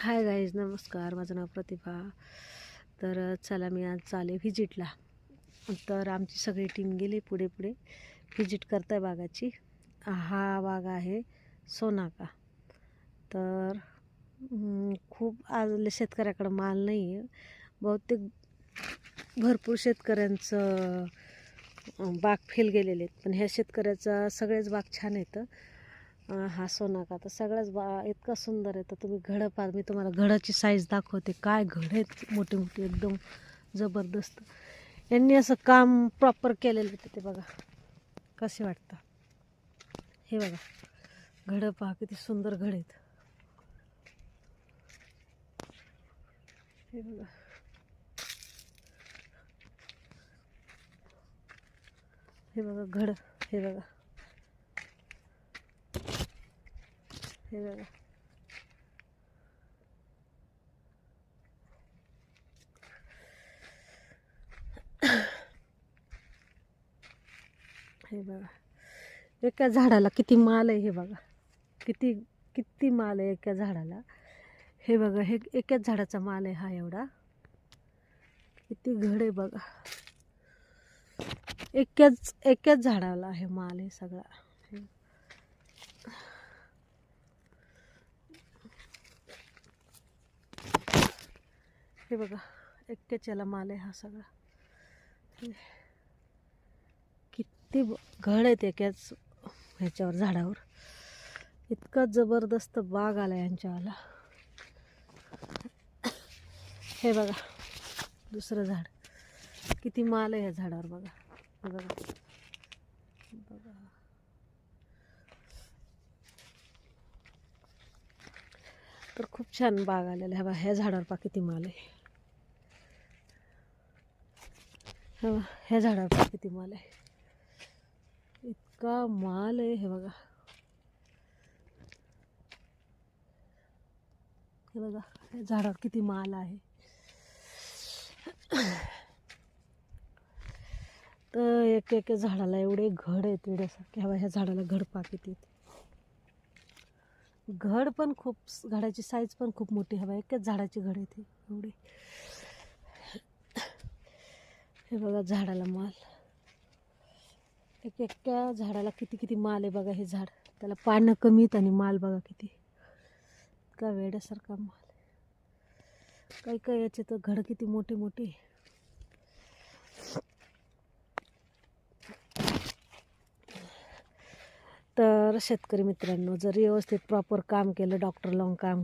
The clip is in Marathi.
हाय गाईज नमस्कार. माझं नाव प्रतिभा. तर चला मी आज चाले व्हिजिटला. तर आमची सगळी टीम गेली पुढे पुढे. व्हिजिट करताय बागाची. हा बाग आहे सोनाका. तर खूप आज शेतकऱ्याकडं माल नाही आहे बहुतेक भरपूर शेतकऱ्यांचं बाग फेल गेलेले आहेत. पण ह्या शेतकऱ्याचा सगळेच बाग छान येतं अं, नका तर सगळ्याच बा इतका सुंदर आहे. तर तुम्ही घडं पाहा. मी तुम्हाला घडाची साईज दाखवते. काय घड आहेत. मोठे मोठे एकदम जबरदस्त. यांनी असं काम प्रॉपर केलेलं होतं ते बघा. कसे वाटतं हे बघा. घडं पहा. किती सुंदर घड आहेत. हे बघा. हे बघा घड. हे बघा. हे बघा. हे बघा. एका झाडाला किती माल आहे हे बघा. किती किती माल आहे एका झाडाला. हे बघा हे एकाच झाडाचा माल आहे हा एवढा. किती घड आहे बघा. एकाच एकाच झाडाला हे माल आहे सगळा. हे बघा एकट्याच याला माल आहे हा सगळा. किती ब- घड आहेत एकाच ह्याच्यावर झाडावर. इतका जबरदस्त बाग आला यांच्यावाला. हे बघा दुसरं झाड. किती माल आहे ह्या झाडावर बघा. हे बघा. बघा. तर खूप छान बाग आलेला आहे. बा ह्या झाडावर पा किती माल आहे हे बघा, ह्या झाडावर किती माल आहे. इतका माल आहे हे बघा. हे बघा ह्या झाडावर किती माल आहे. तर एक एक झाडाला एवढे घड आहेत वेड्यासारखे. हवा ह्या झाडाला घड पा किती घड पण खूप झाडाची साईज पण खूप मोठी हवा एकच झाडाची घड येते एवढे. हे बघा झाडाला माल. एक एकट्या झाडाला किती किती माल आहे बघा हे झाड. त्याला पानं कमी आहेत आणि माल बघा किती. इतका वेड्यासारखा माल काही काही याचे तर घड किती मोठे मोठे तर शेतकरी मित्रांनो जर व्यवस्थित प्रॉपर काम केलं डॉक्टर लावून काम